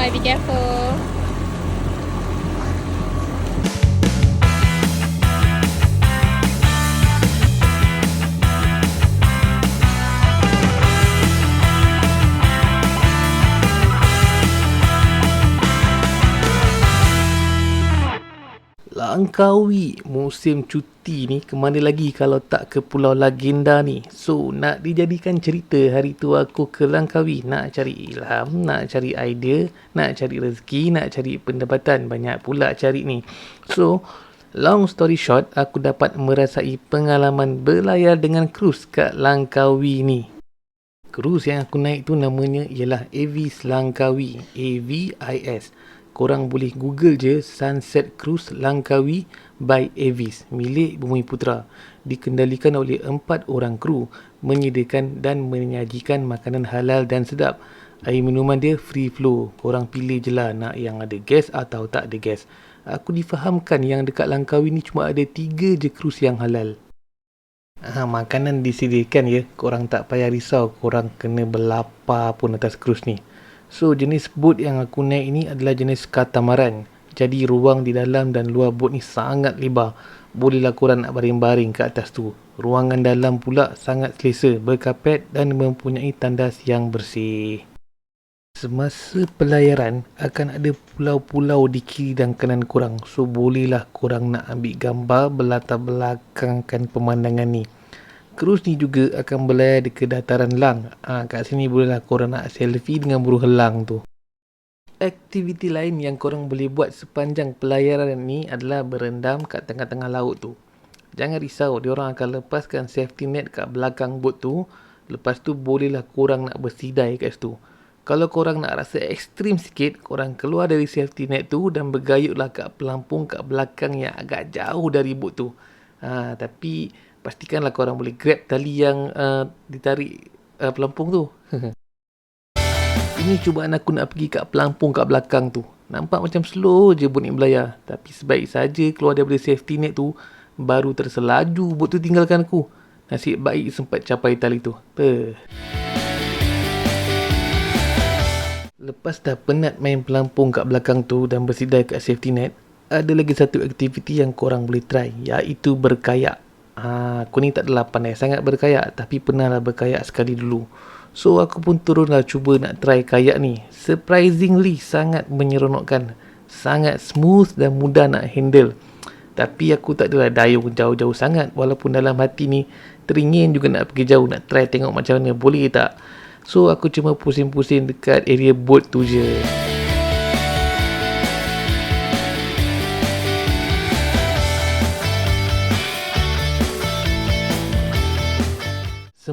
Bye. Be careful. Langkawi musim cuti ni ke mana lagi kalau tak ke Pulau Lagenda ni. So nak dijadikan cerita hari tu aku ke Langkawi nak cari ilham, nak cari idea, nak cari rezeki, nak cari pendapatan. Banyak pula cari ni. So long story short aku dapat merasai pengalaman berlayar dengan cruise kat Langkawi ni. Cruise yang aku naik tu namanya ialah Avis Langkawi. A-V-I-S korang boleh google je Sunset Cruise Langkawi by Avis milik Bumi Putra dikendalikan oleh empat orang kru menyediakan dan menyajikan makanan halal dan sedap air minuman dia free flow korang pilih je lah nak yang ada gas atau tak ada gas aku difahamkan yang dekat Langkawi ni cuma ada tiga je cruise yang halal Ha, makanan disediakan ya. Korang tak payah risau. Korang kena berlapar pun atas cruise ni. So jenis boat yang aku naik ini adalah jenis katamaran. Jadi ruang di dalam dan luar boat ni sangat lebar. Bolehlah korang nak baring-baring ke atas tu. Ruangan dalam pula sangat selesa, berkapet dan mempunyai tandas yang bersih. Semasa pelayaran akan ada pulau-pulau di kiri dan kanan korang. So bolehlah korang nak ambil gambar berlatar belakangkan pemandangan ni. Cruise ni juga akan berlayar di kedataran Lang. Ha, kat sini bolehlah korang nak selfie dengan buruh helang tu. Aktiviti lain yang korang boleh buat sepanjang pelayaran ni adalah berendam kat tengah-tengah laut tu. Jangan risau, diorang akan lepaskan safety net kat belakang bot tu. Lepas tu bolehlah korang nak bersidai kat situ. Kalau korang nak rasa ekstrim sikit, korang keluar dari safety net tu dan bergayutlah kat pelampung kat belakang yang agak jauh dari bot tu. Ha, tapi pastikanlah korang boleh grab tali yang uh, ditarik uh, pelampung tu. Ini cubaan aku nak pergi kat pelampung kat belakang tu. Nampak macam slow je bot ni berlayar. Tapi sebaik saja keluar daripada safety net tu, baru terselaju bot tu tinggalkan aku. Nasib baik sempat capai tali tu. Puh. Lepas dah penat main pelampung kat belakang tu dan bersidai kat safety net, ada lagi satu aktiviti yang korang boleh try, iaitu berkayak. Ha, aku ni tak adalah pandai sangat berkayak tapi pernah lah berkayak sekali dulu. So aku pun turun lah cuba nak try kayak ni. Surprisingly sangat menyeronokkan. Sangat smooth dan mudah nak handle. Tapi aku tak adalah dayung jauh-jauh sangat. Walaupun dalam hati ni teringin juga nak pergi jauh. Nak try tengok macam mana. Boleh tak? So aku cuma pusing-pusing dekat area boat tu je.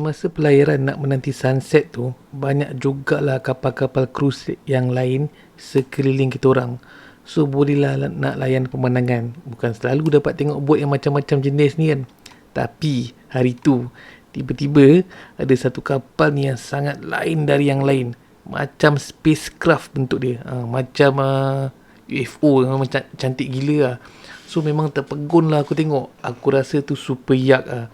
Semasa pelayaran nak menanti sunset tu, banyak jugalah kapal-kapal cruise yang lain sekeliling kita orang. So bolehlah nak layan pemandangan. Bukan selalu dapat tengok boat yang macam-macam jenis ni kan. Tapi hari tu, tiba-tiba ada satu kapal ni yang sangat lain dari yang lain. Macam spacecraft bentuk dia. Ha, macam uh, UFO yang macam cantik gila lah. So memang terpegun lah aku tengok. Aku rasa tu super yak lah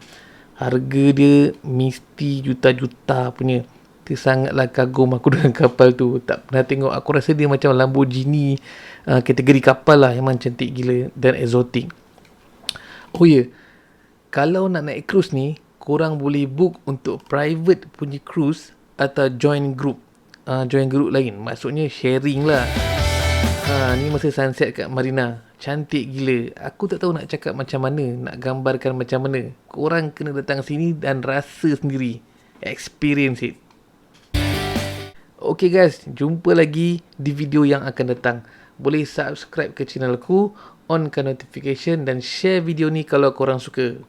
harga dia mesti juta-juta punya. Dia sangatlah kagum aku dengan kapal tu. Tak pernah tengok. Aku rasa dia macam Lamborghini uh, kategori kapal lah. Memang cantik gila dan exotic oh ya. Yeah. kalau nak naik cruise ni korang boleh book untuk private punya cruise atau join group. Uh, join group lain. Maksudnya sharing lah. Ha, ni masa sunset kat Marina. Cantik gila. Aku tak tahu nak cakap macam mana, nak gambarkan macam mana. Korang kena datang sini dan rasa sendiri. Experience it. Okay guys, jumpa lagi di video yang akan datang. Boleh subscribe ke channel aku, onkan notification dan share video ni kalau korang suka.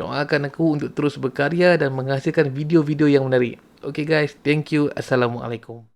Doakan aku untuk terus berkarya dan menghasilkan video-video yang menarik. Okay guys, thank you. Assalamualaikum.